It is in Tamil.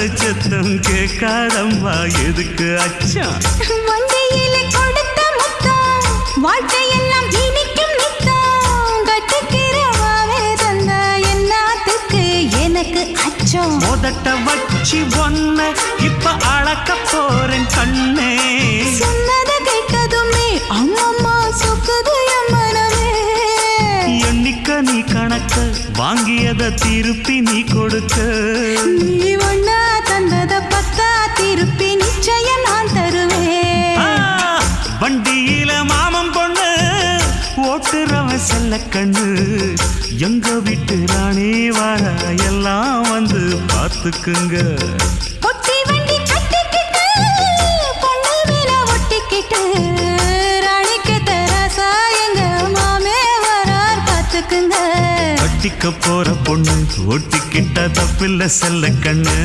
சத்தம் கேட்காதம்மா. எதுக்கு அச்சம்? வண்டியில கொடுத்த முத்தம் வாழ்க்கையெல்லாம் இனிக்கும் நித்தம். கட்டுக்கிறவாவே தந்த எல்லாத்துக்கு எனக்கு அச்சம். முதட்ட வச்சு ஒன்ன இப்ப அளக்க போறேன் கண்ணே. சொன்னதை கேட்டதுமே அம்மம்மா சொக்குது மனமே. எண்ணிக்க நீ கணக்க வாங்கியத திருப்பி நீ கொடுக்க நீ பத்தா திருப்பி நிச்சயம் நான் தருவேன். வண்டியில மாமன் பொண்ணு ஓட்டுறவன் செல்ல கண்ணு. எங்க வீட்டு ராணி வர எல்லாம் வந்து பார்த்துக்குங்க. கட்டிக்க போற பொண்ணு ஒட்டிக்கிட்ட தப்பில்ல செல்ல கண்ணு.